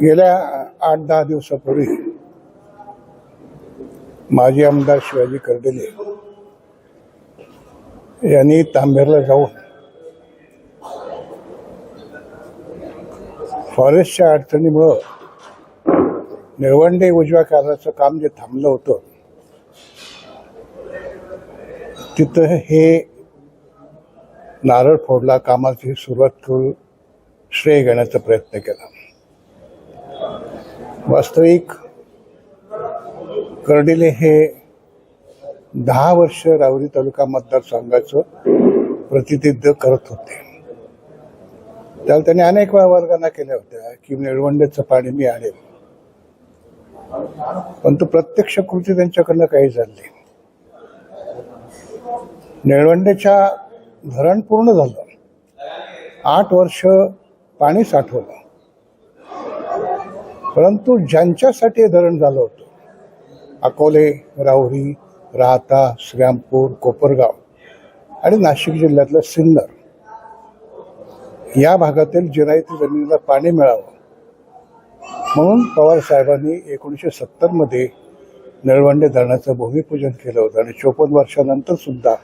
गेल्या आठ दहा दिवसापूर्वी माजी आमदार शिवाजी कर्डेले यांनी तांबेरला जाऊन फॉरेस्टच्या अडचणीमुळं निळवंडे उजव्या कार्याचं काम जे थांबलं होतं तिथं हे नारळ फोडला कामाची सुरुवात करून श्रेय घेण्याचा प्रयत्न केला. वास्तविक कर्डिले हे दहा वर्ष रावरी तालुका मतदारसंघाचं प्रतिनिधित्व करत होते. त्याला त्यांनी अनेक वेळा वर्गांना केल्या होत्या की निळवंड्याचं पाणी मी आणेल. पण तो प्रत्यक्ष कृती त्यांच्याकडनं काही झाली नाही. निळवंडेच्या धरण पूर्ण झालं. आठ वर्ष पाणी साठवलं. परंतु ज्यांच्यासाठी हे धरण झालं होतं अकोले राहुरी राहता श्रीरामपूर कोपरगाव आणि नाशिक जिल्ह्यातलं सिन्नर या भागातील जिरायती जमिनीला पाणी मिळावं. म्हणून पवार साहेबांनी एकोणीसशे सत्तरमध्ये निळवंडे धरणाचं भूमिपूजन केलं होतं आणि चोपन्न वर्षानंतर सुद्धा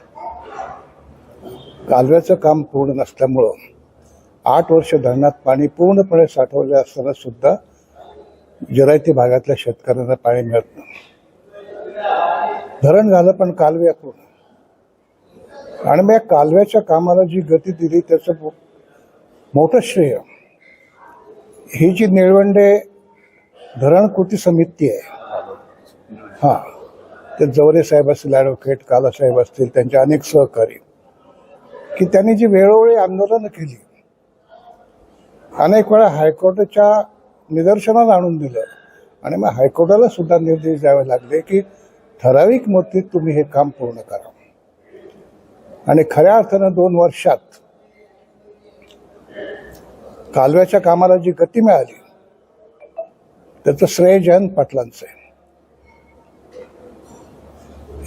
कालव्याचं काम पूर्ण नसल्यामुळं आठ वर्ष धरणात पाणी पूर्णपणे साठवले असताना सुद्धा जिरायती भागातल्या शेतकऱ्यांना पाणी मिळत नाही. धरण झालं पण कालव्यातून आणि मग या कालव्याच्या कामाला जी गती दिली त्याचं मोठं श्रेय. ही जी निळवंडे धरण कृती समिती आहे. हा. ते जवरे साहेब असतील ॲडव्होकेट कालासाहेब असतील त्यांचे अनेक सहकारी. की त्यांनी जी वेळोवेळी आंदोलनं केली अनेक वेळा हायकोर्टाच्या निदर्शनास आणून दिलं. आणि मग हायकोर्टाला सुद्धा निर्देश द्यावे लागले की ठराविक मुदतीत तुम्ही हे काम पूर्ण करा. आणि खऱ्या अर्थानं दोन वर्षात कालव्याच्या कामाला जी गती मिळाली त्याचं श्रेय जयंत पाटलांचं आहे.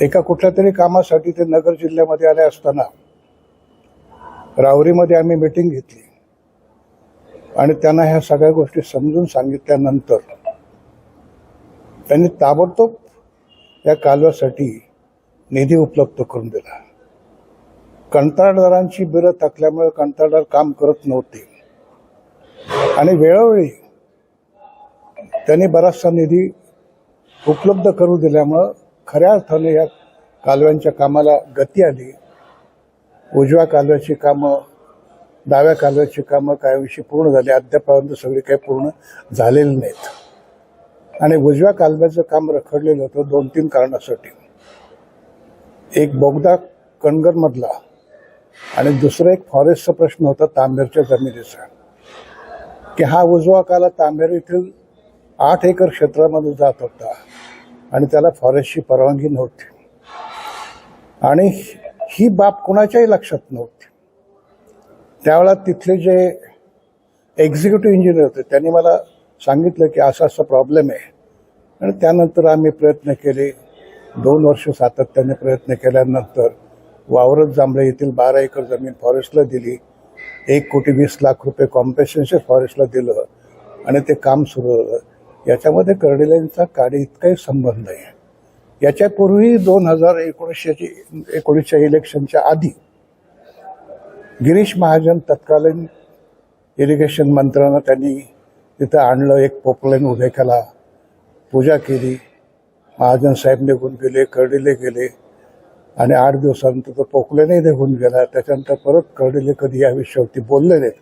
एका कुठल्या तरी कामासाठी ते नगर जिल्ह्यामध्ये आले असताना रावरीमध्ये आम्ही मीटिंग घेतली. आणि त्यांना ह्या सगळ्या गोष्टी समजून सांगितल्यानंतर त्यांनी ताबडतोब या कालव्यासाठी निधी उपलब्ध करून दिला. कंत्राटदारांची बिरं टाकल्यामुळे कंत्राटदार काम करत नव्हते. आणि वेळोवेळी त्यांनी बराचसा निधी उपलब्ध करून दिल्यामुळं खऱ्या अर्थाने या कालव्यांच्या कामाला गती आली. उजव्या कालव्याची कामं डाव्या कालव्याची कामं कायमशी पूर्ण झाली. अद्यापर्यंत सगळी काही पूर्ण झालेली नाहीत. आणि उजव्या कालव्याचं काम रखडलेलं होतं. दोन तीन कारणासाठी. एक बोगदा कणगरमधला आणि दुसरा एक फॉरेस्टचा प्रश्न होता तांबेरच्या जमिनीचा. की हा उजवा काला तांबेर येथील आठ एकर क्षेत्रामध्ये जात होता आणि त्याला फॉरेस्टची परवानगी नव्हती. आणि ही बाब कुणाच्याही लक्षात नव्हती. त्यावेळेला तिथले जे एक्झिक्युटिव्ह इंजिनियर होते त्यांनी मला सांगितलं की असा असा प्रॉब्लेम आहे. आणि त्यानंतर आम्ही प्रयत्न केले. दोन वर्ष सातत्याने प्रयत्न केल्यानंतर वावरत जांभळे येथील बारा एकर जमीन फॉरेस्टला दिली. एक कोटी वीस लाख रुपये कॉम्पेन्सेशन फॉरेस्टला दिलं आणि ते काम सुरू झालं. याच्यामध्ये कर्डिलेंचा काडी इतकाही संबंध आहे. याच्यापूर्वी दोन हजार एकोणीसशेची एकोणीसच्या इलेक्शनच्या आधी गिरीश महाजन तत्कालीन इरिगेशन मंत्र्यांना त्यांनी तिथं आणलं एक पोपलाईन उभे केला पूजा केली. महाजन साहेब निघून गेले कर्डिले गेले. आणि आठ दिवसानंतर तो पोकलेनही निघून गेला. त्याच्यानंतर परत कर्डिले कधी या विषयावरती बोलले नाहीत.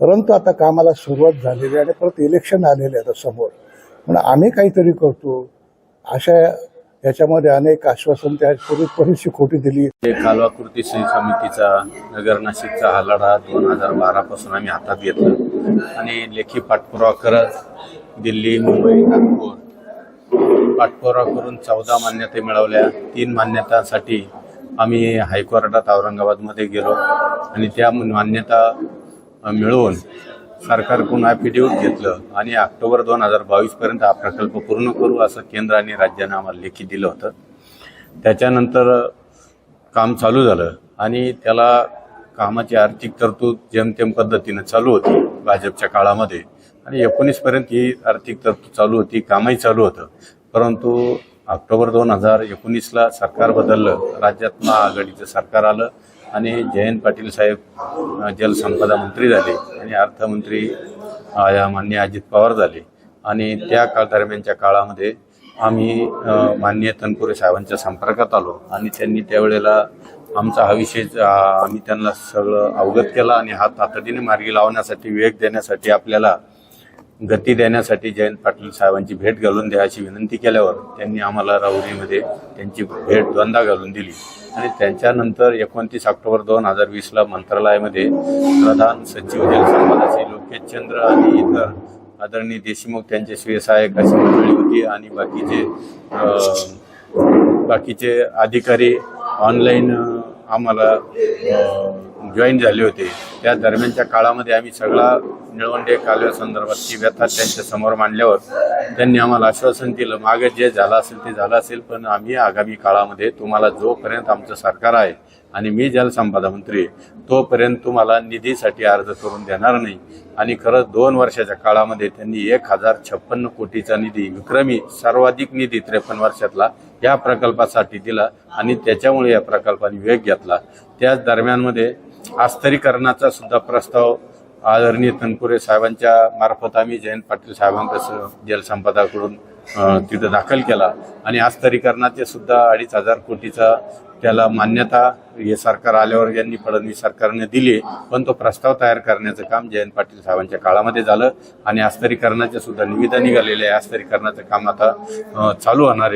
परंतु आता कामाला सुरुवात झालेली आणि परत इलेक्शन आलेले आता समोर. म्हणून आम्ही काहीतरी करतो. अशा याच्यामध्ये अनेक आश्वासन त्या बरीचशी खोटी दिली. कालवा कृती समितीचा नगर नाशिकचा हा लढा दोन हजार बारा पासून आम्ही हातात घेतला. आणि लेखी पाठपुरावा करत दिल्ली मुंबई नागपूर पाठपुरावा करून चौदा मान्यता मिळवल्या. तीन मान्यतांसाठी आम्ही हायकोर्टात औरंगाबादमध्ये गेलो. आणि त्या मान्यता मिळवून सरकारकडून ॲफिडेव्हिट घेतलं आणि ऑक्टोबर दोन हजार बावीस पर्यंत हा प्रकल्प पूर्ण करू असं केंद्र आणि राज्यानं आम्हाला लेखी दिलं होतं. त्याच्यानंतर काम चालू झालं आणि त्याला कामाची आर्थिक तरतूद जेमतेम पद्धतीनं चालू होती भाजपच्या काळामध्ये आणि एकोणीस पर्यंत ही आर्थिक तरतूद चालू होती कामही चालू होतं. परंतु ऑक्टोबर दोन हजार एकोणीसला सरकार बदललं राज्यात महाआघाडीचं सरकार आलं आणि जयंत पाटील साहेब जलसंपदा मंत्री झाले आणि अर्थमंत्री अ, माननीय अजित पवार झाले. आणि त्या काळ दरम्यानच्या काळामध्ये आम्ही माननीय तनपुरे साहेबांच्या संपर्कात आलो आणि त्यांनी त्यावेळेला आमचा हा विषय आम्ही त्यांना सगळं अवगत केला आणि हा तातडीने मार्गी लावण्यासाठी वेग देण्यासाठी आपल्याला गती देण्यासाठी जयंत पाटील साहेबांची भेट घालून द्यायची विनंती केल्यावर त्यांनी आम्हाला राहुरीमध्ये त्यांची भेट द्वंदा घालून दिली. आणि त्यांच्यानंतर एकोणतीस ऑक्टोबर दोन हजार वीसला मंत्रालयामध्ये प्रधान सचिव जलसंपदाचे लोकेशचंद्र आणि इतर आदरणीय देशमुख त्यांचे स्वयंसहाय्यक अशी मंडळी होती आणि बाकीचे बाकीचे अधिकारी ऑनलाईन आम्हाला जॉईन झाले होते. त्या दरम्यानच्या काळामध्ये आम्ही सगळा निळवंडे कालव्यासंदर्भातची व्यथा त्यांच्यासमोर मांडल्यावर त्यांनी आम्हाला आश्वासन दिलं मागे जे झालं असेल ते झालं असेल पण आम्ही आगामी काळामध्ये तुम्हाला जोपर्यंत आमचं सरकार आहे आणि मी जलसंपदा मंत्री आहे, तोपर्यंत तुम्हाला निधीसाठी अर्ज करून देणार नाही. आणि खरंच दोन वर्षाच्या काळामध्ये त्यांनी एक हजार छप्पन्न कोटीचा निधी विक्रमी सर्वाधिक निधी त्रेपन्न वर्षातला या प्रकल्पासाठी दिला आणि त्याच्यामुळे या प्रकल्पाने वेग घेतला. त्याच दरम्यानमध्ये आस्तरीकरणाचा सुद्धा प्रस्ताव आदरणीय तनपुरे साहेबांच्या मार्फत आम्ही जयंत पाटील साहेबांकडे जलसंपदाकडून तिथं दाखल केला. आणि आस्तरीकरणाचे सुद्धा अडीच हजार कोटीचा त्याला मान्यता हे सरकार आल्यावर यांनी फडणवीस सरकारने दिली. पण तो प्रस्ताव तयार करण्याचं काम जयंत पाटील साहेबांच्या काळामध्ये झालं. आणि आस्तरीकरणाचे सुद्धा निविदा निघालेले आहे. आस्तरीकरणाचं काम आता चालू होणार आहे.